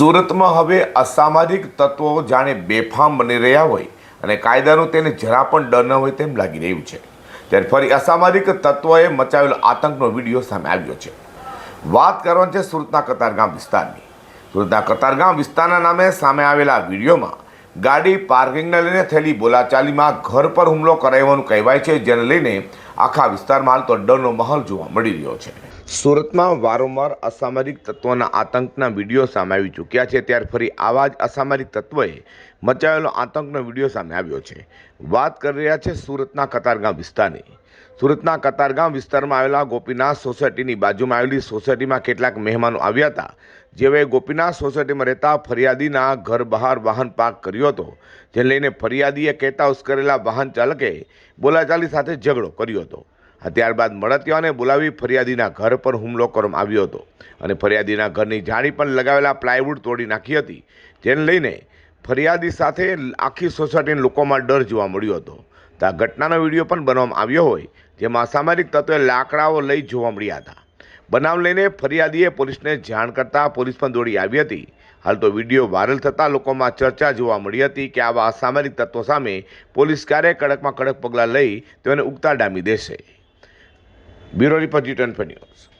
સુરતમાં હવે અસામાજિક તત્વો જાણે બેફામ બની રહ્યા હોય અને કાયદાનો તેને જરા પણ ડર ન હોય તેમ લાગી રહ્યું છે. ત્યારે ફરી અસામાજિક તત્વોએ મચાવેલો આતંકનો વીડિયો સામે આવ્યો છે. વાત કરવાની છે સુરતના કતારગામ વિસ્તારની. સુરતના કતારગામ વિસ્તારના નામે સામે આવેલા વિડીયોમાં ગાડી પાર્કિંગને લઈને થયેલી બોલાચાલીમાં ઘર પર હુમલો કરાવવાનું કહેવાય છે, જેને લઈને આખા વિસ્તારમાં હાલ તો ડરનો માહોલ જોવા મળી રહ્યો છે. સુરતમાં વારંવાર અસામાજિક તત્વોના આતંકના વીડિયો સામે આવી ચૂક્યા છે. ત્યારે ફરી આવા જ અસામાજિક તત્વોએ મચાવેલો આતંકનો વીડિયો સામે આવ્યો છે. વાત કરી રહ્યા છે સુરતના કતારગામ વિસ્તારની. સુરતના કતારગામ વિસ્તારમાં આવેલા ગોપીનાથ સોસાયટીની બાજુમાં આવેલી સોસાયટીમાં કેટલાક મહેમાનો આવ્યા હતા. જેઓએ ગોપીનાથ સોસાયટીમાં રહેતા ફરિયાદીના ઘર બહાર વાહન પાર્ક કર્યો હતો. જેને લઈને ફરિયાદીએ કહેતા ઉશ્કેરેલા વાહન ચાલકે બોલાચાલી સાથે ઝઘડો કર્યો હતો. ત્યારબાદ મળતિયાઓને બોલાવી ફરિયાદીના ઘર પર હુમલો કરવામાં આવ્યો હતો. અને ફરિયાદીના ઘરની જાળી પણ લગાવેલા પ્લાયવુડ તોડી નાખી હતી, જેને લઈને ફરિયાદી સાથે આખી સોસાયટીના લોકોમાં ડર જોવા મળ્યો હતો. તો આ ઘટનાનો વીડિયો પણ બનાવવામાં આવ્યો હોય, જેમાં અસામાજિક તત્વે લાકડાઓ લઈ જોવા મળ્યા હતા. બનાવ લઈને ફરિયાદીએ પોલીસને જાણ કરતાં પોલીસ પણ દોડી આવી હતી. હાલ તો વીડિયો વાયરલ થતાં લોકોમાં ચર્ચા જોવા મળી હતી કે આવા અસામાજિક તત્વો સામે પોલીસ ક્યારે કડકમાં કડક પગલાં લઈ તેઓને ઉગતા ડામી દેશે. बिरुवारी पर्यटन पनि होस्